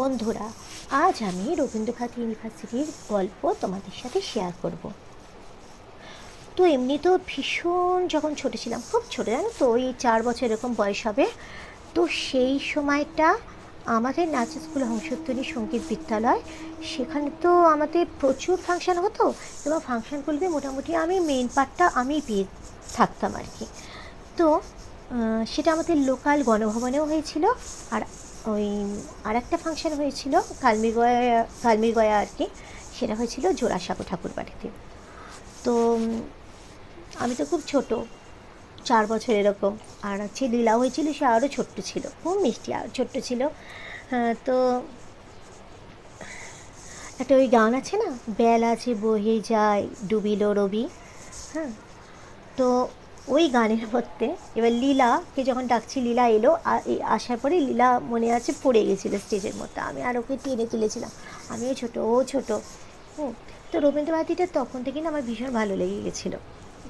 বন্ধুরা, আজ আমি রবীন্দ্রনাথ ইউনিভার্সিটির গল্প তোমাদের সাথে শেয়ার করব। তো এমনি তো ভীষণ যখন ছোটো ছিলাম, খুব ছোটো, জানো তো ওই চার বছর এরকম বয়স হবে, তো সেই সময়টা আমাদের নাচ স্কুল হংসধ্বনি সংগীত বিদ্যালয়, সেখানে তো আমাদের প্রচুর ফাংশন হতো, এবং ফাংশনগুলোতে মোটামুটি আমি মেন পার্টটা আমি পেয়ে থাকতাম আর কি। তো সেটা আমাদের লোকাল গণভবনেও হয়েছিল, আর ওই আর একটা ফাংশন হয়েছিল কালমির গয়া কালমির গয়া আর কি সেটা হয়েছিল জোড়াসাঁকো ঠাকুর বাড়িতে। তো আমি তো খুব ছোট চার বছর এরকম আর হচ্ছে লীলা হয়েছিল সে আরও ছোট্ট ছিল খুব মিষ্টি আর ছোট্ট ছিল। হ্যাঁ, তো একটা ওই গান আছে না বেল আছে বহে যায় ডুবিল রবি হ্যাঁ তো ওই গানের মধ্যে। এবার লীলাকে যখন ডাকছি, লীলা এলো আসার পরে লীলা মনে আছে পড়ে গেছিল স্টেজের মধ্যে। আমি আর ওকে টেনে তুলেছিলাম। আমিও ছোট, ও ছোট। হুম, তো রবীন্দ্রভারতীটা তখন থেকে না আমার ভীষণ ভালো লেগে গেছিল।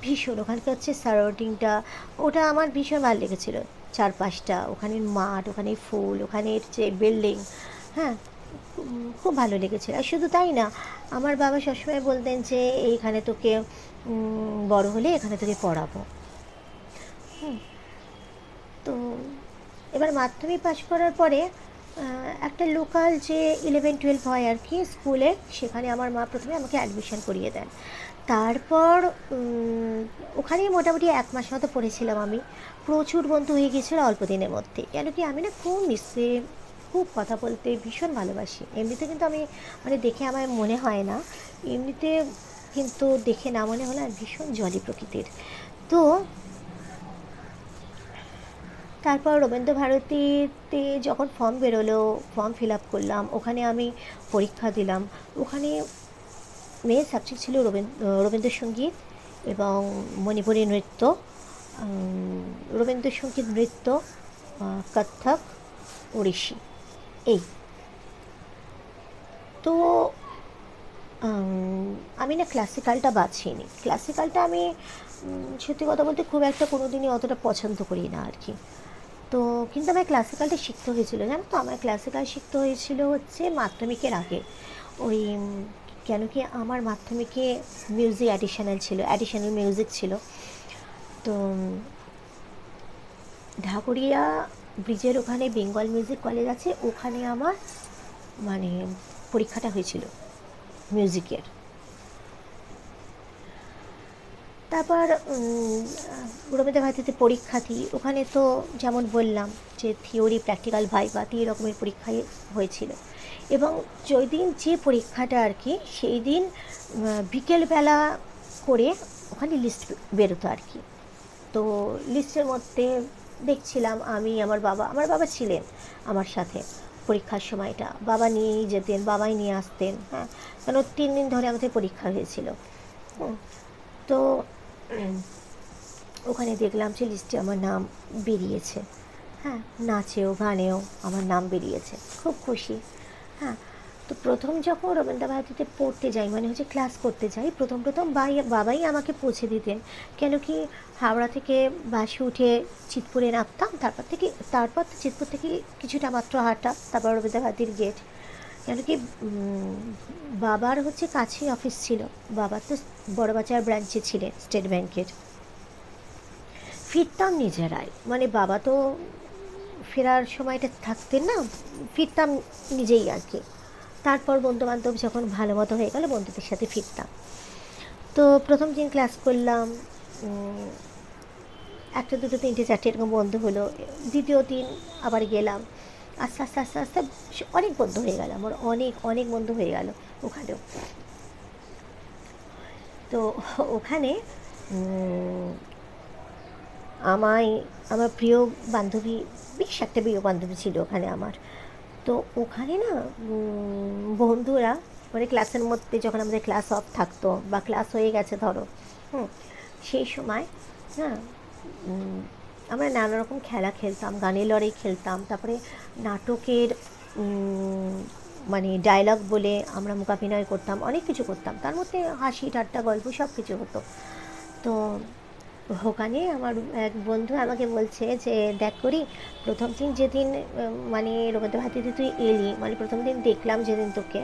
ভীষণ, ওখানকার হচ্ছে সারাউন্ডিংটা ওটা আমার ভীষণ ভালো লেগেছিলো। চারপাশটা, ওখানের মাঠ ওখানে ফুল, ওখানের যে বিল্ডিং হ্যাঁ খুব ভালো লেগেছিল। আর শুধু তাই না, আমার বাবা সবসময় বলতেন যে, এইখানে তোকে বড় হলে এখানে তোকে পড়াবো। হুম। তো এবার মাধ্যমিক পাশ করার পরে একটা লোকাল যে ইলেভেন টুয়েলভ হয় আর কি স্কুলে সেখানে আমার মা প্রথমে আমাকে অ্যাডমিশন করিয়ে দেন। তারপর ওখানেই মোটামুটি এক মাস মতো পড়েছিলাম আমি। প্রচুর বন্ধু হয়ে গিয়েছিল অল্প দিনের মধ্যে। কেন কি আমি না খুব মিশতে খুব কথা বলতে ভীষণ ভালোবাসি। এমনিতে কিন্তু আমি মানে দেখে আমার মনে হয় না। এমনিতে কিন্তু দেখে না মনে হলে ভীষণ জলি প্রকৃতির। তো তারপর রবীন্দ্র ভারতীতে যখন ফর্ম বেরোলো ফর্ম ফিল আপ করলাম, ওখানে আমি পরীক্ষা দিলাম। ওখানে মেয়ের সাবজেক্ট ছিল রবীন্দ্র রবীন্দ্রসঙ্গীত এবং মণিপুরী নৃত্য রবীন্দ্রসঙ্গীত নৃত্য কত্থক ওড়িশি, এই। তো আমি না ক্লাসিক্যালটা বাছিনি ক্লাসিক্যালটা আমি সত্যি কথা বলতে খুব একটা কোনো দিনই অতটা পছন্দ করি না আর কি। তো কিন্তু আমার ক্লাসিক্যালটা শিখতে হয়েছিল, জানো তো? আমার ক্লাসিক্যাল শিখতে হয়েছিল হচ্ছে মাধ্যমিকের আগে। ওই কেন কি আমার মাধ্যমিকে মিউজিক অ্যাডিশনাল ছিল অ্যাডিশনাল মিউজিক ছিল। তো ঢাকুরিয়া ব্রিজের ওখানে বেঙ্গল মিউজিক কলেজ আছে, ওখানে আমার মানে পরীক্ষাটা হয়েছিল মিউজিকের তারপর রবীন্দ্র ভারতীতে পরীক্ষা দিই ওখানে তো যেমন বললাম যে থিওরি প্র্যাকটিক্যাল ভাইবা তিন রকমের পরীক্ষাই হয়েছিল। এবং যেই দিন যে পরীক্ষাটা আর কি সেই দিন বিকেলবেলা করে ওখানে লিস্ট বেরোতো আর কি। তো লিস্টের মধ্যে দেখছিলাম আমি, আমার বাবা আমার বাবা ছিলেন আমার সাথে পরীক্ষার সময়টা। বাবা নিয়েই যেতেন, বাবাই নিয়ে আসতেন হ্যাঁ। কেন তিন দিন ধরে আমাদের পরীক্ষা হয়েছিল। তো ওখানে দেখলাম যে লিস্টে আমার নাম বেরিয়েছে। হ্যাঁ নাচেও, গানেও আমার নাম বেরিয়েছে। খুব খুশি। হ্যাঁ তো প্রথম যখন রবীন্দ্রভারতীতে পড়তে যাই মানে হচ্ছে ক্লাস করতে যাই, প্রথম প্রথম বাই, বাবাই আমাকে পৌঁছে দিতেন। কেন কি হাওড়া থেকে বাসে উঠে চিতপুরে নামতাম, তারপর থেকে, তারপর চিতপুর থেকে কিছুটা মাত্র হাঁটা, তারপর রবীন্দ্রভারতীর গেট কেন কি বাবার হচ্ছে কাছেই অফিস ছিল। বাবা তো বড় বড়বাজার ব্রাঞ্চে ছিলেন স্টেট ব্যাংকের ফিরতাম নিজেরাই। মানে বাবা তো ফেরার সময়টা থাকতেন না, ফিরতাম নিজেই আর কি। তারপর বন্ধু বান্ধব যখন ভালো মতো হয়ে গেল, বন্ধুদের সাথে ফিরতাম। তো প্রথম দিন ক্লাস করলাম একটা দুটো তিনটে চারটে এরকম বন্ধু হলো। দ্বিতীয় দিন আবার গেলাম। আস্তে আস্তে আস্তে আস্তে অনেক বন্ধু হয়ে গেল আমার, অনেক অনেক বন্ধু হয়ে গেল ওখানেও। তো ওখানে আমায়, আমার প্রিয় বান্ধবী, বেশ একটা প্রিয় বান্ধবী ছিল ওখানে আমার। তো ওখানে না বন্ধুরা মানে ক্লাসের মধ্যে যখন আমাদের ক্লাস অফ থাকতো বা ক্লাস হয়ে গেছে ধরো, হুম, সেই সময় হ্যাঁ আমরা নানা রকম খেলা খেলতাম, গানের লড়াই খেলতাম, তারপরে নাটকের মানে ডায়লগ বলে আমরা মোকাভিনয় করতাম, অনেক কিছু করতাম। তার মধ্যে হাসি, ঠাট্টা, গল্প সব কিছু হতো। তো ওখানে আমার এক বন্ধু আমাকে বলছে যে, দেখ করি, প্রথম দিন যেদিন মানে রবীন্দ্র ভারতীতে তুই এলি মানে প্রথম দিন দেখলাম যেদিন তোকে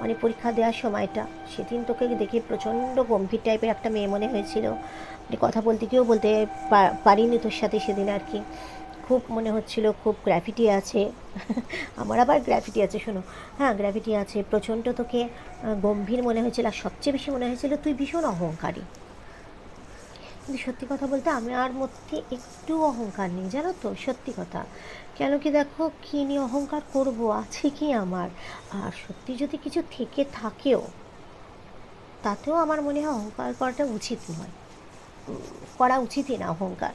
মানে পরীক্ষা দেওয়ার সময়টা, সেদিন তোকে দেখে প্রচণ্ড গম্ভীর টাইপের একটা মেয়ে মনে হয়েছিল। কথা বলতে গিয়েও বলতে পারিনি তোর সাথে সেদিন আর কি। খুব মনে হচ্ছিল, খুব গ্র্যাভিটি আছে। আমার আবার গ্র্যাভিটি আছে, শোনো। হ্যাঁ গ্র্যাভিটি আছে। প্রচণ্ড তোকে গম্ভীর মনে হয়েছিল আর সবচেয়ে বেশি মনে হয়েছিল তুই ভীষণ অহংকারী। কিন্তু সত্যি কথা বলতে আমি আর মধ্যে একটু অহংকার নেই, জানো তো? সত্যি কথা। কেন কি দেখো, কী নিয়ে অহংকার করব? আছে কি আমার? আর সত্যি যদি কিছু থেকে থাকেও, তাতেও আমার মনে হয় অহংকার করাটা উচিত নয়। করা উচিতই না অহংকার।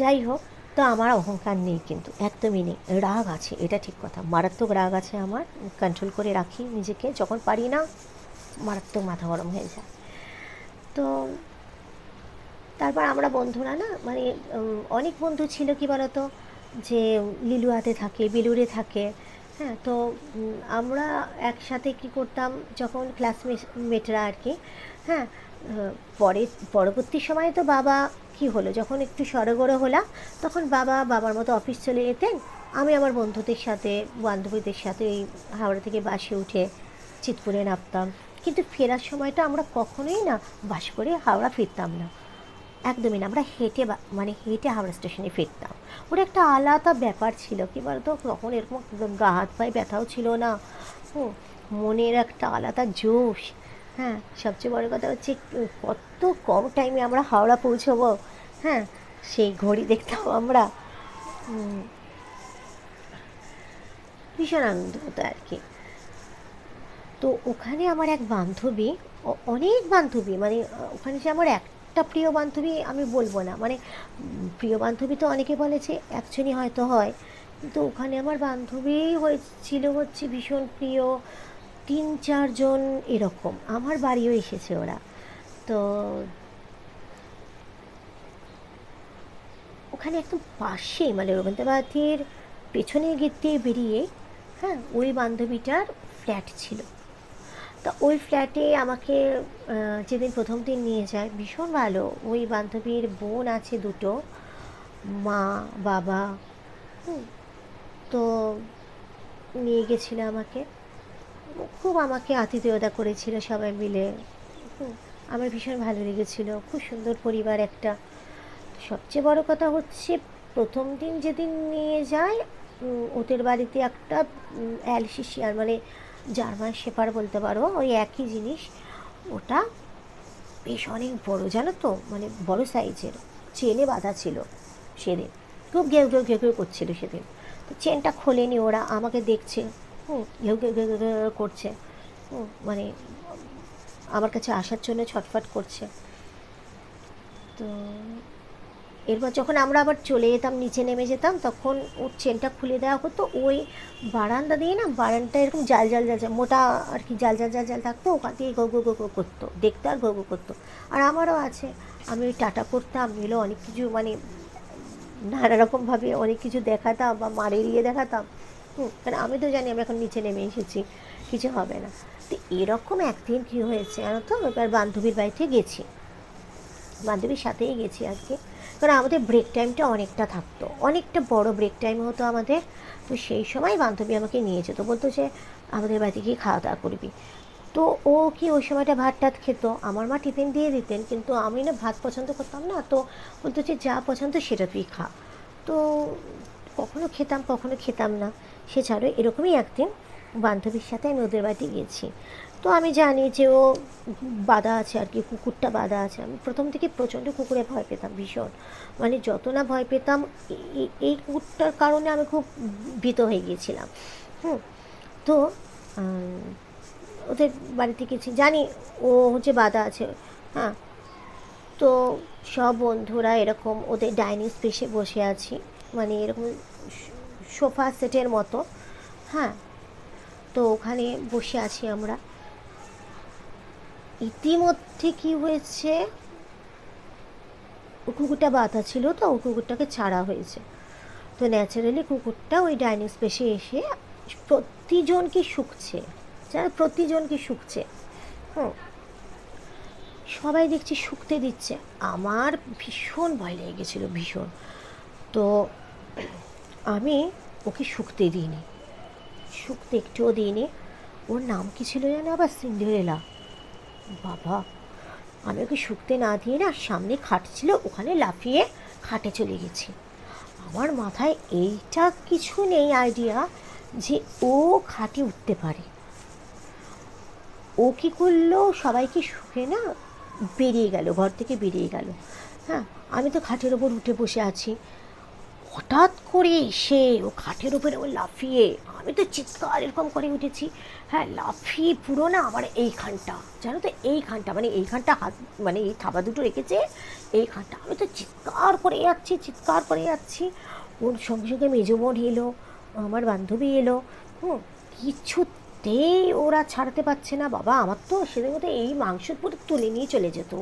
যাই হোক, তো আমার অহংকার নেই কিন্তু, একদমই নেই। রাগ আছে, এটা ঠিক কথা। মারাত্মক রাগ আছে আমার কন্ট্রোল করে রাখি নিজেকে। যখন পারি না, মারাত্মক মাথা গরম হয়ে যায়। তো তারপর আমরা বন্ধুরা না মানে অনেক বন্ধু ছিল কি বলতো, যে লিলুয়াতে থাকে, বেলুড়ে থাকে হ্যাঁ তো আমরা একসাথে কি করতাম, যখন ক্লাসমেটরা আর কি হ্যাঁ পরে, পরবর্তী সময়ে তো বাবা কি হলো? যখন একটু সড়গড় হলাম, তখন বাবা বাবার মতো অফিস চলে যেতেন। আমি আমার বন্ধুদের সাথে, বান্ধবীদের সাথে এই হাওড়া থেকে বাসে উঠে চিতপুরে নামতাম। কিন্তু ফেরার সময়টা আমরা কখনোই না, বাস করে হাওড়া ফিরতাম না। একদমই না, আমরা হেঁটে মানে হেঁটে হাওড়া স্টেশনে ফিরতাম। ওর একটা আলাদা ব্যাপার ছিল, কি বলতো? তখন এরকম গা হাত পায়ে ব্যথাও ছিল না। মনের একটা আলাদা জোশ। হ্যাঁ সবচেয়ে বড় কথা হচ্ছে, কত কম টাইমে আমরা হাওড়া পৌঁছবো হ্যাঁ সেই ঘড়ি দেখতাম আমরা। ভীষণ আনন্দ হতো আর কি। তো ওখানে আমার এক বান্ধবী অনেক বান্ধবী মানে ওখানে যে আমার একটা প্রিয় বান্ধবী আমি বলব না। মানে প্রিয় বান্ধবী তো অনেকে বলে যে, একজনই হয়তো হয়। কিন্তু ওখানে আমার বান্ধবী হয়েছিল হচ্ছে ভীষণ প্রিয় তিন, চারজন এরকম। আমার বাড়িও এসেছে ওরা। তো ওখানে একদম পাশেই মানে রবীন্দ্রনাথের পেছনের গেট বেরিয়ে হ্যাঁ ওই বান্ধবীটার ফ্ল্যাট ছিল। তা ওই ফ্ল্যাটে আমাকে যেদিন প্রথম দিন নিয়ে যায়, ভীষণ ভালো। ওই বান্ধবীর বোন আছে দুটো, মা, বাবা তো নিয়ে গেছিল আমাকে। খুব আমাকে আতিথেয়তা করেছিল সবাই মিলে। আমার ভীষণ ভালো লেগেছিল। খুব সুন্দর পরিবার একটা। সবচেয়ে বড় কথা হচ্ছে, প্রথম দিন যেদিন নিয়ে যায় ওদের বাড়িতে একটা অ্যালসিসিয়ার মানে জার্মান শেপার বলতে পারো, ওই একই জিনিস। ওটা বেশ অনেক বড়, জানো তো? মানে বড় সাইজের। চেনে বাঁধা ছিল সেদিন। খুব ঘেউ ঘেউ ঘেউ ঘেউ করছিল সেদিন। তো চেনটা খোলেনি ওরা, আমাকে দেখছে। হুম, ঘেউ ঘেউ ঘেউ ঘেউ করছে। মানে আমার কাছে আসার জন্য ছটফট করছে। তো এরপর যখন আমরা আবার চলে যেতাম, নিচে নেমে যেতাম, তখন ওর চেনটা খুলে দেওয়া হতো। ওই বারান্দা দিয়ে না বারান্দা এরকম জাল জাল জাল জাল, মোটা আর কি জাল জাল জাল জাল থাকতো, ওখান থেকে গো গো গো করতো, দেখতে আর গো গো করতো। আর আমারও আছে। আমি ওই টাটা করতাম নিলে অনেক কিছু মানে নানা রকমভাবে অনেক কিছু দেখাতাম বা মার এড়িয়ে দেখাতাম। কারণ আমি তো জানি আমি এখন নিচে নেমে এসেছি, কিছু হবে না। তো এরকম একদিন কী হয়েছে জানো তো? এবার বান্ধবীর বাড়িতে গেছি। বান্ধবীর সাথেই গেছি আজকে কারণ আমাদের ব্রেক টাইমটা অনেকটা থাকতো। অনেকটা বড় ব্রেক টাইম হতো আমাদের। তো সেই সময় বান্ধবী আমাকে নিয়ে যেত। বলতো যে, আমাদের বাড়িতে গিয়ে খাওয়া দাওয়া করবি। তো ও কি ওই সময়টা ভাত টাত খেত? আমার মা টিফিন দিয়ে দিতেন, কিন্তু আমি না ভাত পছন্দ করতাম না। তো বলতো যে, যা পছন্দ সেটা তুই খা। তো কখনো খেতাম কখনো খেতাম না। সে ছাড়ো এরকমই একদিন বান্ধবীর সাথে আমি ওদের বাড়িতে গিয়েছি। তো আমি জানি যে ও বাঁধা আছে আর কি, কুকুরটা বাধা আছে। আমি প্রথম থেকে প্রচণ্ড কুকুরে ভয় পেতাম, ভীষণ। মানে যত না ভয় পেতাম এই কুকুরটার কারণে আমি খুব ভীত হয়ে গিয়েছিলাম। হুম, তো ওদের বাড়িতে গেছি জানি ও হচ্ছে বাধা আছে হ্যাঁ। তো সব বন্ধুরা এরকম ওদের ডাইনিং স্পেসে বসে আছি। মানে এরকম সোফা সেটের মতো। হ্যাঁ তো ওখানে বসে আছি আমরা। ইতিমধ্যে কি হয়েছে? ও কুকুরটা বাঁধা ছিল তো, ও কুকুরটাকে ছাড়া হয়েছে। তো ন্যাচারালি কুকুরটা ওই ডাইনিং স্পেসে এসে প্রতিজনকে শুকছে। যারা প্রতিজনকে শুকছে। হুম। সবাই দেখছি শুকতে দিচ্ছে। আমার ভীষণ ভয় লেগে গেছিল, ভীষণ। তো আমি ওকে শুকতে দিইনি। শুকতে একটুও দিইনি। ওর নাম কি ছিল জানো আবার, সিন্ডারেলা? বাবা, আমি ওকে শুকতে না দিয়ে না সামনে খাট ছিল, ওখানে লাফিয়ে খাটে চলে গেছি। আমার মাথায় এইটা কিছু নেই আইডিয়া যে ও খাটে উঠতে পারে। ও কী করল? সবাইকে শুকে না বেরিয়ে গেল, ঘর থেকে বেরিয়ে গেল। হ্যাঁ আমি তো খাটের ওপর উঠে বসে আছি। হঠাৎ করে এসে ও খাটের উপরে ও লাফিয়ে, আমি তো চিৎকার এরকম করে উঠেছি। হ্যাঁ লাফিয়ে পুরো না আমার এইখানটা, জানো তো? এইখানটা মানে এইখানটা হাত মানে এই থাবা দুটো রেখেছে, এইখানটা। আমি তো চিৎকার করে যাচ্ছি, চিৎকার করে যাচ্ছি। ওর সঙ্গে সঙ্গে মেজো এলো, আমার বান্ধবী এলো। হুম, কিছুতেই ওরা ছাড়তে পারছে না। বাবা, আমার তো সেদের মধ্যে এই মাংস পুরো তুলে নিয়ে চলে যেত।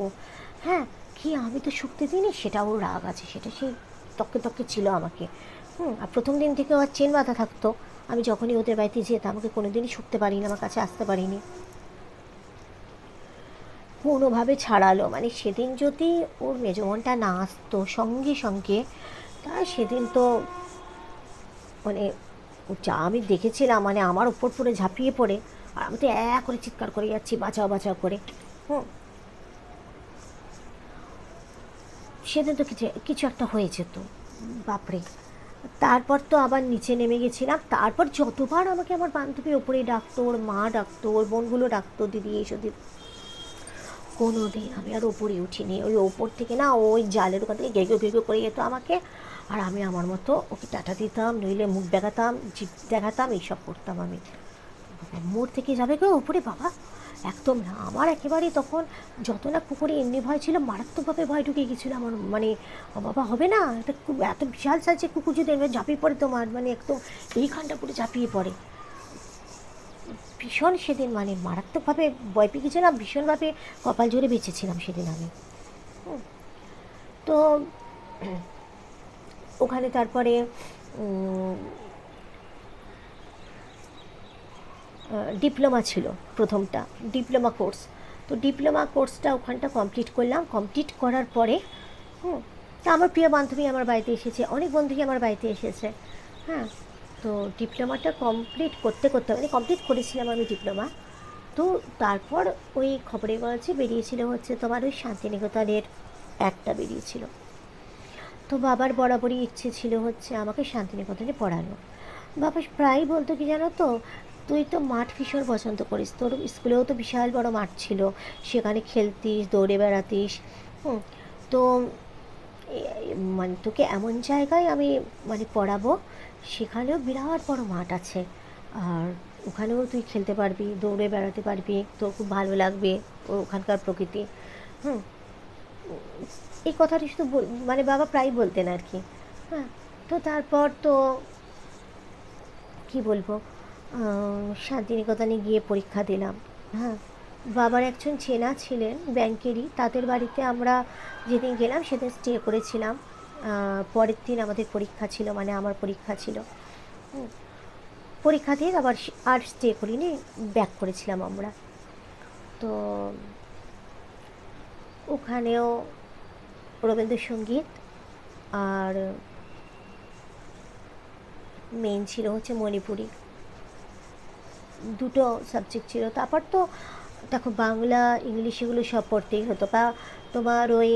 হ্যাঁ কি আমি তো শুকতে দিইনি সেটা ওর রাগ আছে, সেটা সেই তককে তককে ছিল আমাকে। হুম, আর প্রথম দিন থেকে আমার চেন বাঁধা থাকতো। আমি যখনই ওদের বাড়িতে যেতাম, আমাকে কোনো দিনই শুকতে পারিনি, আমার কাছে আসতে পারিনি। কোনোভাবে ছাড়ালো মানে সেদিন যদি ওর মেজমনটা না আসতো সঙ্গে সঙ্গে তা সেদিন তো মানে যা আমি দেখেছিলাম মানে আমার উপর পড়ে ঝাঁপিয়ে পড়ে। আর আমি তো এক করে চিৎকার করে যাচ্ছি, বাঁচাও বাঁচাও করে। হুম সেদিন তো কিছু কিছু একটা হয়েছে তো। বাপরে। তারপর তো আবার নিচে নেমে গেছিলাম। তারপর যতবার আমাকে আমার বান্ধবী ওপরে ডাকতো, ওর মা ডাকতো, ওর বোনগুলো ডাকতো, দিদি এসো দিদি কোনো দিন আমি আর ওপরে উঠিনি। ওই ওপর থেকে না ওই জালের ওখান থেকে গেগো গেগো করে যেত আমাকে। আর আমি আমার মতো ওকে টাটা দিতাম, নইলে মুখ দেখাতাম জিপ দেখাতাম, এইসব করতাম আমি। মোড় থেকে যাবে গো ওপরে, বাবা। একদম না। আমার একেবারে তখন যত না পুকুরে এমনি ভয় ছিল, মারাত্মকভাবে ভয় ঢুকে গেছিল আমার। মানে বাবা, হবে না? এটা এত বিশাল সাইজের কুকুর যদি এমনি ঝাঁপিয়ে পড়ে তোমার মানে একদম এইখানটা পুরো ঝাঁপিয়ে পড়ে। ভীষণ সেদিন মানে মারাত্মকভাবে ভয় পেয়ে গেছিলাম ভীষণভাবে কপাল জোরে বেঁচেছিলাম সেদিন আমি। তো, ওখানে তারপরে ডিপ্লোমা ছিল প্রথমটা, ডিপ্লোমা কোর্স। তো ডিপ্লোমা কোর্সটা ওখানটা কমপ্লিট করলাম। কমপ্লিট করার পরে, হুম, তা আমার প্রিয় বান্ধবী আমার বাড়িতে এসেছে, অনেক বন্ধুই আমার বাড়িতে এসেছে হ্যাঁ। তো ডিপ্লোমাটা কমপ্লিট করতে করতে মানে কমপ্লিট করেছিলাম আমি ডিপ্লোমা। তো তারপর ওই খবরের কাগজে বেরিয়েছিল হচ্ছে তোমার ওই শান্তিনিকেতনের একটা বেরিয়েছিল। তো বাবার বরাবরই ইচ্ছে ছিল হচ্ছে আমাকে শান্তিনিকেতনে পড়ানো। বাবা প্রায় বলতো কি জানো তো তুই তো মাঠ ভীষণ পছন্দ করিস। তোর স্কুলেও তো বিশাল বড় মাঠ ছিল। সেখানে খেলতিস, দৌড়ে বেড়াতিস। হুম, তো মানে তোকে এমন জায়গায় আমি মানে পড়াবো, সেখানেও বিরাট বড় মাঠ আছে। আর ওখানেও তুই খেলতে পারবি, দৌড়ে বেড়াতে পারবি, তোর খুব ভালো লাগবে ওখানকার প্রকৃতি। হুম, এই কথাটি শুধু মানে বাবা প্রায় বলতেন আর কি। হ্যাঁ তো তারপর তো, কি বলব? শান্তিনিকেতনে গিয়ে পরীক্ষা দিলাম। হ্যাঁ বাবার একজন চেনা ছিলেন ব্যাংকেরই, তাদের বাড়িতে আমরা যেদিন গেলাম সেদিন স্টে করেছিলাম। পরের দিন আমাদের পরীক্ষা ছিল মানে আমার পরীক্ষা ছিল। পরীক্ষা দিয়ে আবার আর স্টে করিনি ব্যাক করেছিলাম আমরা। তো ওখানেও রবীন্দ্রসঙ্গীত আর মেন ছিল হচ্ছে মণিপুরি। দুটো সাবজেক্ট ছিল। তারপর তো, দেখো বাংলা, ইংলিশ এগুলো সব পড়তেই হতো বা তোমার ওই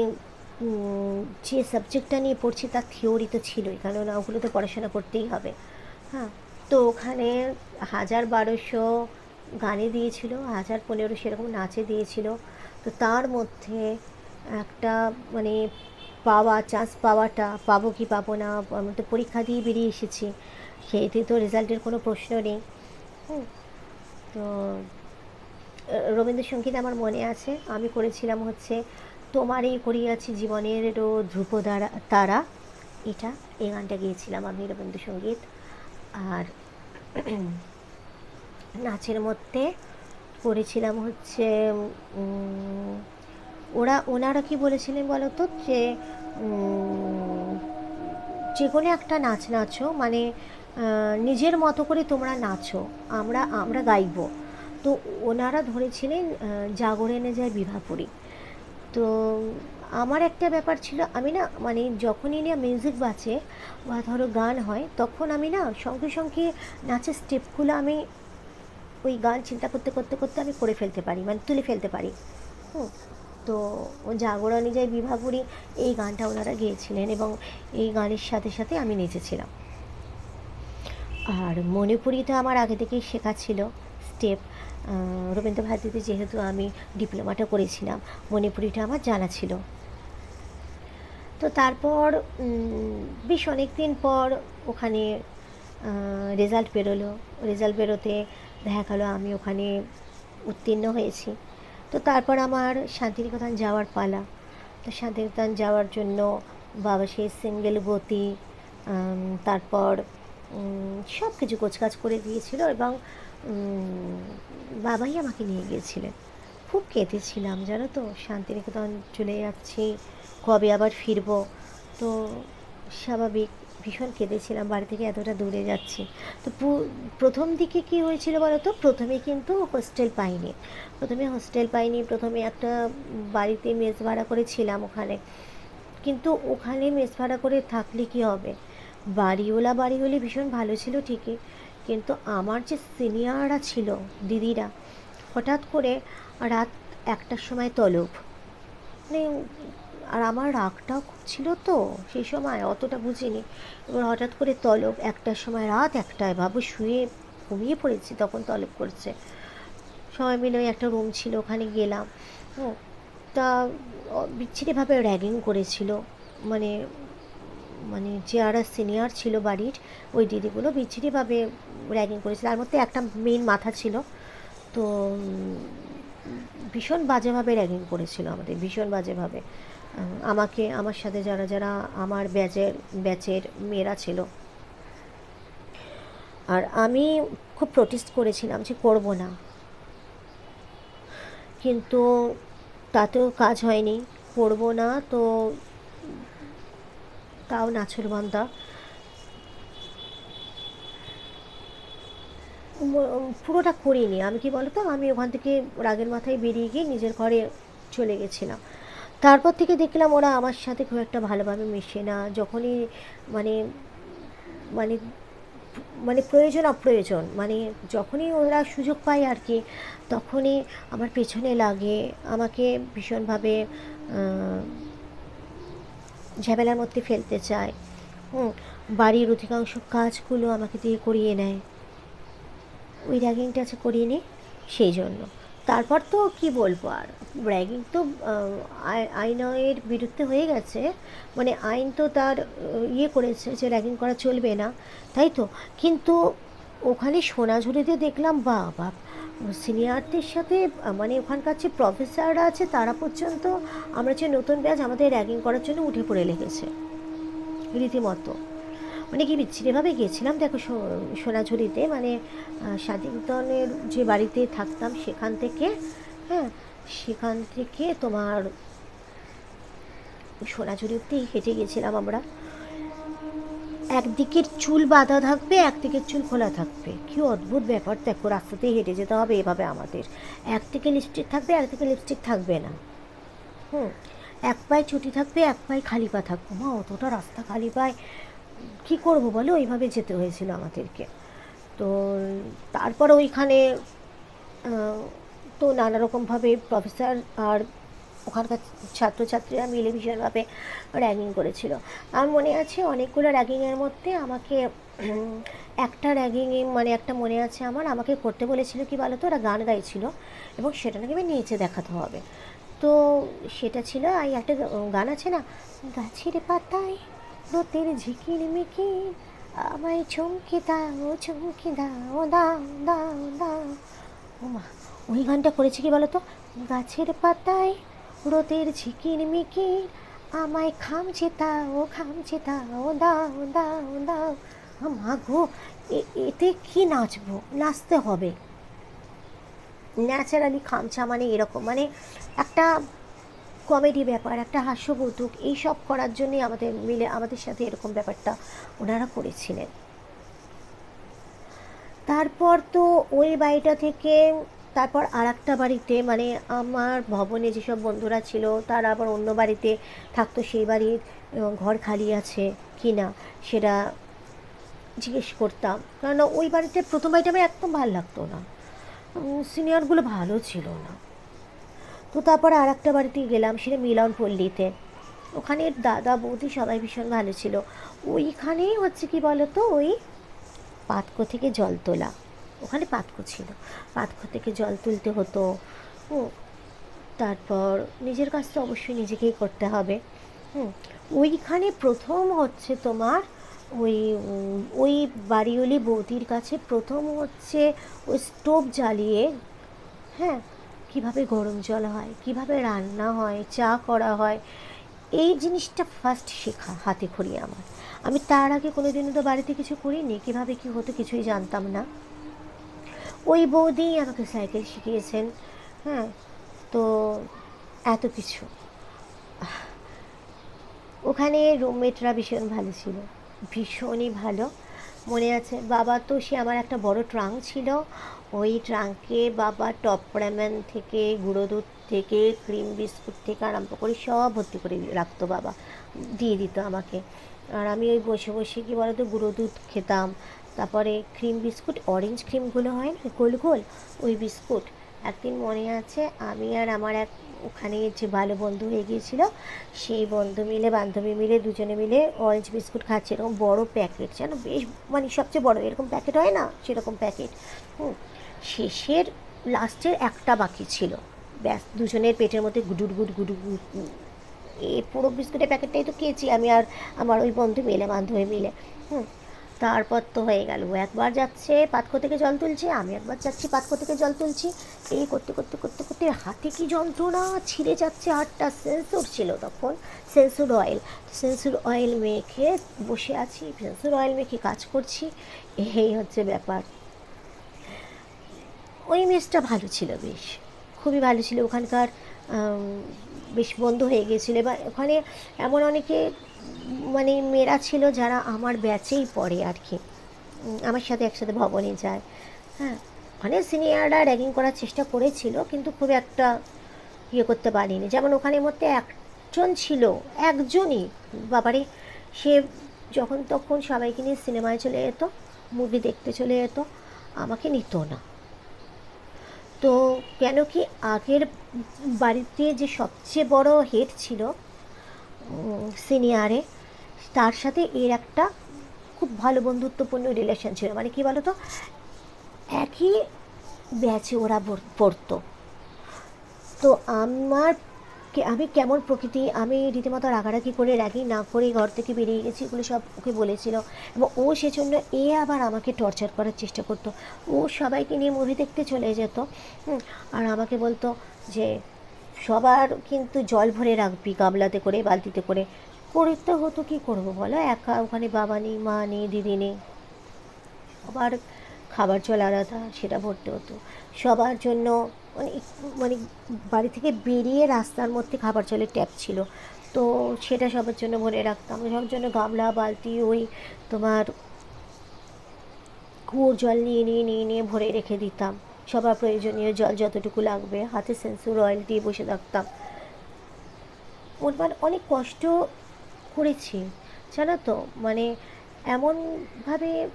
যে সাবজেক্টটা নিয়ে পড়ছি তার থিওরি তো ছিলই কেননা ওগুলোতে পড়াশোনা করতেই হবে। হ্যাঁ তো ওখানে হাজার বারোশো গানে দিয়েছিল, হাজার পনেরো সেরকম নাচে দিয়েছিল। তো তার মধ্যে একটা মানে পাওয়া চান্স পাওয়াটা, পাবো কি পাবো না, আমি তো পরীক্ষা দিয়ে বেরিয়ে এসেছি সেতে তো রেজাল্টের কোনো প্রশ্ন নেই। হুম তো রবীন্দ্রসঙ্গীত আমার মনে আছে। আমি করেছিলাম হচ্ছে, তোমার এই করিয়াছি জীবনের ও ধ্রুব দ্বারা তারা। এটা, এই গানটা গিয়েছিলাম আমি, রবীন্দ্রসঙ্গীত। আর নাচের মধ্যে করেছিলাম হচ্ছে ওরা, ওনারা কি বলেছিলেন বলো তো যে যে কোনো একটা নাচ নাচো মানে নিজের মতো করে তোমরা নাচো, আমরা আমরা গাইবো। তো ওনারা ধরেছিলেন জাগরণে যায় বিভাপুরী তো আমার একটা ব্যাপার ছিল, আমি না মানে যখনই না মিউজিক বাজে বা ধরো গান হয়, তখন আমি না, সঙ্গে সঙ্গে নাচের স্টেপগুলো আমি ওই গান চিন্তা করতে করতে করতে আমি করে ফেলতে পারি মানে তুলে ফেলতে পারি। হুম, তো জাগরণী যায় বিভাগুড়ি এই গানটা ওনারা গেয়েছিলেন এবং এই গানের সাথে সাথে আমি নেচেছিলাম। আর মণিপুরি তো আমার আগে থেকেই শেখা ছিল, স্টেপ। রবীন্দ্র ভারতীতে যেহেতু আমি ডিপ্লোমাটা করেছিলাম মণিপুরিটা আমার জানা ছিল। তো তারপর বেশ অনেক দিন পর ওখানে রেজাল্ট বেরোলো। রেজাল্ট বেরোতে দেখা গেলো আমি ওখানে উত্তীর্ণ হয়েছি। তো তারপর আমার শান্তিনিকেতন যাওয়ার পালা। তো শান্তিনিকেতন যাওয়ার জন্য বাবা সেই সিঙ্গেল গতি তারপর সব কিছু গোছগাছ করে দিয়েছিল এবং বাবাই আমাকে নিয়ে গিয়েছিলেন। খুব কেঁদেছিলাম, জানো তো? শান্তিনিকেতন চলে যাচ্ছি, কবে আবার ফিরবো? তো স্বাভাবিক, ভীষণ কেঁদেছিলাম, বাড়ি থেকে এতটা দূরে যাচ্ছি। তো প্রথম দিকে কি হয়েছিল বলো তো? প্রথমে কিন্তু হোস্টেল পাইনি। প্রথমে হোস্টেল পাইনি, প্রথমে একটা বাড়িতে মেস ভাড়া করেছিলাম ওখানে। কিন্তু ওখানে মেস ভাড়া করে থাকলে কি হবে? বাড়িওয়ালা বাড়ি হলে ভীষণ ভালো ছিল ঠিকই কিন্তু আমার যে সিনিয়ররা ছিল দিদিরা হঠাৎ করে রাত একটার সময় তলব। মানে আর আমার রাগটাও খুব ছিল তো সেই সময় অতটা বুঝিনি। এবার হঠাৎ করে তলব একটার সময় রাত একটায় বাবু শুয়ে ঘুমিয়ে পড়েছি তখন তলব করছে। সবাই মিলে ওই একটা রুম ছিল ওখানে গেলাম। হুম, তা বিচ্ছিরিভাবে র্যাগিং করেছিল। মানে মানে যে যারা সিনিয়র ছিল বাড়ির, ওই দিদিগুলো বিচ্ছিরিভাবে র্যাগিং করেছিল। তার মধ্যে একটা মেন মাথা ছিল। তো, ভীষণ বাজেভাবে র্যাগিং করেছিল আমাদের, ভীষণ বাজেভাবে। আমাকে, আমার সাথে যারা যারা আমার ব্যাচের ব্যাচের মেয়েরা ছিল। আর আমি খুব প্রোটেস্ট করেছিলাম যে করব না। কিন্তু তাতেও কাজ হয়নি, করব না তো তাও নাছরবান্দা ম- পুরোটা করিনি। আমি কি বলতো, আমি ওখান থেকে রাগের মাথায় বেরিয়ে গিয়ে নিজের ঘরে চলে গেছিলাম। তারপর থেকে দেখলাম ওরা আমার সাথে খুব একটা ভালোভাবে মেশে না। যখনই মানে মানে মানে প্রয়োজন অপ্রয়োজন মানে যখনই ওরা সুযোগ পায় আর কি, তখনই আমার পেছনে লাগে। আমাকে ভীষণভাবে ঝামেলার মধ্যে ফেলতে চায়। হুম, বাড়ির অধিকাংশ কাজগুলো আমাকে দিয়ে করিয়ে নেয়। ওই র্যাগিংটা আছে, করিয়ে নি, সেই জন্য। তারপর তো কি বলব আর? র্যাগিং তো আইনের বিরুদ্ধে হয়ে গেছে। মানে আইন তো তার ইয়ে করেছে যে র্যাগিং করা চলবে না, তাই তো? কিন্তু ওখানে সোনাঝুরিতে দেখলাম বা বা সিনিয়রদের সাথে মানে ওখানকার যে প্রফেসররা আছে তারা পর্যন্ত আমরা যে নতুন ব্যাচ আমাদের র্যাগিং করার জন্য উঠে পড়ে লেগেছে। রীতিমতো। মানে কি বিচ্ছিরিভাবে গেছিলাম দেখো সোনাঝুরিতে মানে শান্তিনিকেতনের যে বাড়িতে থাকতাম সেখান থেকে হ্যাঁ সেখান থেকে তোমার সোনাঝুরি অব্দি হেঁটে গেছিলাম আমরা। একদিকের চুল বাঁধা থাকবে, একদিকের চুল খোলা থাকবে। কি অদ্ভুত ব্যাপার, দেখো রাস্তাতেই হেঁটে যেতে হবে এভাবে আমাদের। একদিকে লিপস্টিক থাকবে, একদিকে লিপস্টিক থাকবে না। হুম, এক পায়ে ছুটি থাকবে, এক পায়ে খালি পা থাকব। মা, অতটা রাস্তা খালি পায়, কী করব বলো? ওইভাবে যেতে হয়েছিল আমাদেরকে। তো তারপর ওইখানে তো নানা রকমভাবে প্রফেসর আর ওখানকার ছাত্রছাত্রীরা মিলে ভীষণভাবে র্যাগিং করেছিল। আমার মনে আছে অনেকগুলো র্যাগিংয়ের মধ্যে আমাকে, একটা র্যাগিংয়ে মানে একটা মনে আছে আমার, আমাকে করতে বলেছিল কি বলো তো ওরা গান গাইছিল এবং সেটা নাকি আমি নিচে দেখাতে হবে। তো সেটা ছিল এই একটা গান আছে না, গাছের পাতায় রোতের ঝিকির মিকির, আমায় চমকে দাও চমকে দাও দাও দাও দাও। ও মা ওই গানটা করেছে কি বলো তো গাছের পাতায় রোদের ঝিকির মিকির, আমায় খামছে দাও খামছে দাও দাও দাও দাও। মা গো এতে কি নাচবো? নাচতে হবে। ন্যাচারালি খামছা মানে এরকম মানে একটা কমেডি ব্যাপার, একটা হাস্যকৌতুক এইসব করার জন্যই আমাদের মিলে, আমাদের সাথে এরকম ব্যাপারটা ওনারা করেছিলেন। তারপর তো ওই বাড়িটা থেকে তারপর আর একটা বাড়িতে মানে আমার ভবনে যেসব বন্ধুরা ছিল, তারা আবার অন্য বাড়িতে থাকতো, সেই বাড়ির ঘর খালি আছে কি না সেটা জিজ্ঞেস করতাম। কেননা ওই বাড়িতে প্রথম বাড়িটা আমার একদম ভালো লাগতো না। সিনিয়রগুলো ভালো ছিল না। তো তারপর আর একটা বাড়িতে গেলাম, সেটা মিলন পল্লীতে ওখানে দাদা, বৌদি সবাই ভীষণ ভালো ছিল। ওইখানেই হচ্ছে কি বলতো, ওই পাতকো থেকে জল তোলা ওখানে পাতকো ছিল। পাতকো থেকে জল তুলতে হতো। হুম তারপর নিজের কাজ তো অবশ্যই নিজেকেই করতে হবে। হুম, ওইখানে প্রথম হচ্ছে তোমার ওই ওই বাড়িওলি বৌদির কাছে প্রথম হচ্ছে ওই স্টোভ জ্বালিয়ে হ্যাঁ কীভাবে গরম জল হয়, কীভাবে রান্না হয়, চা করা হয়, এই জিনিসটা ফার্স্ট শেখা হাতে খড়ি আমার। আমি তার আগে কোনোদিনও তো বাড়িতে কিছু করিনি, কীভাবে কি হতো কিছুই জানতাম না। ওই বৌদি আমাকে সাইকেল শিখিয়েছেন হ্যাঁ তো এত কিছু। ওখানে রুমমেটরা ভীষণ ভালো ছিল, ভীষণই ভালো। মনে আছে, বাবা তো সে আমার একটা বড় ট্রাঙ্ক ছিল, ওই ট্রাঙ্কে বাবা টপ র্যামেন থেকে, গুঁড়ো দুধ থেকে ক্রিম বিস্কুট থেকে আরম্ভ করে সব ভর্তি করে রাখতো বাবা, দিয়ে দিত আমাকে। আর আমি ওই বসে বসে কি বলতো, গুঁড়ো দুধ খেতাম তারপরে ক্রিম বিস্কুট অরেঞ্জ ক্রিমগুলো হয় না? গোল গোল ওই বিস্কুট একদিন মনে আছে, আমি আর আমার এক ওখানে যে ভালো বন্ধু হয়ে গিয়েছিল, সেই বন্ধু মিলে, বান্ধবী মিলে, দুজনে মিলে অরেঞ্জ বিস্কুট খাচ্ছে। এরকম বড়ো প্যাকেট যেন বেশ মানে সবচেয়ে বড়। এরকম প্যাকেট হয় না? সেরকম প্যাকেট হুম। শেষের লাস্টের একটা বাকি ছিল। ব্যাস, দুজনের পেটের মধ্যে গুডুর গুড গুডু। এই পুরো বিস্কুটের প্যাকেটটাই তো খেয়েছি আমি আর আমার ওই বন্ধু মিলে, বান্ধবী মিলে। হুম। তারপর তো হয়ে গেল। একবার যাচ্ছে পাতকো থেকে জল তুলছে, আমি একবার যাচ্ছি পাতকো থেকে জল তুলছি। এই করতে করতে করতে করতে হাতে কি যন্ত্রণা? ছিঁড়ে যাচ্ছে হাতটা। সেন্সর ছিল তখন, সেন্সুর অয়েল। সেন্সুর অয়েল মেখে বসে আছি, সেন্সুর অয়েল মেখে কাজ করছি। এই হচ্ছে ব্যাপার। ওই মেসটা ভালো ছিল বেশ। খুবই ভালো ছিল। ওখানকার বেশ বন্ধ হয়ে গিয়েছিল। বা ওখানে এমন অনেকে মানে মেয়েরা ছিল যারা আমার ব্যাচেই পড়ে আর কি। আমার সাথে একসাথে ভবনে যায়। হ্যাঁ ওখানে সিনিয়ররা র্যাগিং করার চেষ্টা করেছিল, কিন্তু খুব একটা ইয়ে করতে পারিনি। যেমন ওখানের মধ্যে একজন ছিল, একজনই। বাবারে, সে যখন তখন সবাইকে নিয়ে সিনেমায় চলে যেত মুভি দেখতে চলে যেত, আমাকে নিত না। তো কেন কি আগের বাড়িতে যে সবচেয়ে বড় হেড ছিল সিনিয়রে তার সাথে এর একটা খুব ভালো বন্ধুত্বপূর্ণ রিলেশন ছিল। মানে কি বলতো? একই ব্যাচে ওরা পড়- পড়তো। তো আমার আমি কেমন প্রকৃতি, আমি রীতিমতো রাগারাগি করে, রাগি না করে ঘর থেকে বেরিয়ে গেছি এগুলো সব ওকে বলেছিল। এবং ও সেজন্য এ আবার আমাকে টর্চার করার চেষ্টা করতো। ও সবাইকে নিয়ে মুভি দেখতে চলে যেত আর আমাকে বলতো যে সবার কিন্তু জল ভরে রাখবি গামলাতে করে, বালতিতে করে। করতে হতো কি করব বলো? একা, ওখানে বাবা নেই, মা নেই, দিদি নেই। সবার খাবার জল আলাদা, সেটা ভরতে হতো। সবার জন্য মানে মানে বাড়ি থেকে বেরিয়ে রাস্তার মধ্যে খাবার জলের ট্যাপ ছিল। তো সেটা সবার জন্য ভরে রাখতাম। সবার জন্য গামলা, বালতি, ওই তোমার কুয়োর জল নিয়ে নিয়ে নিয়ে নিয়ে ভরে রেখে দিতাম। সবার প্রয়োজনীয় জল যতটুকু লাগবে, হাতে সেন্সুর অয়েল দিয়ে বসে থাকতাম। ওর অনেক কষ্ট করেছি, জানো তো? মানে এমনভাবে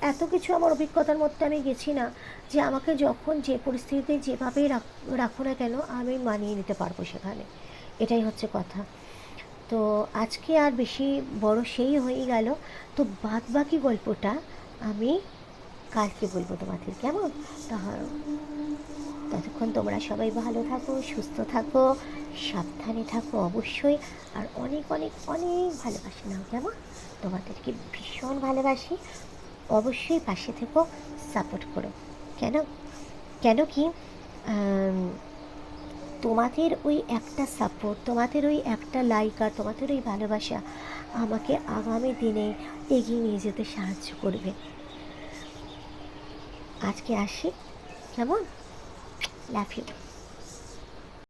এত কিছু আমার অভিজ্ঞতার মধ্যে আমি গেছি না যে আমাকে যখন যে পরিস্থিতিতে যেভাবেই রাখো না কেন, আমি মানিয়ে নিতে পারব সেখানে। এটাই হচ্ছে কথা। তো আজকে আর বেশি বড় সেই হয়ে গেল। তো বাদ বাকি গল্পটা আমি কালকে বলব তোমাদের, কেমন? তাহলে ততক্ষণ তোমরা সবাই ভালো থাকো, সুস্থ থাকো, সাবধানে থাকো অবশ্যই, আর অনেক অনেক অনেক ভালোবাসি নাও, কেমন? তোমাদেরকে ভীষণ ভালোবাসি। অবশ্যই পাশে থেকো, সাপোর্ট করো। কেন? কেন কি তোমাদের ওই একটা সাপোর্ট, তোমাদের ওই একটা লাইক আর তোমাদের ওই ভালোবাসা আমাকে আগামী দিনে এগিয়ে নিয়ে যেতে সাহায্য করবে। আজকে আসি কেমন? Love you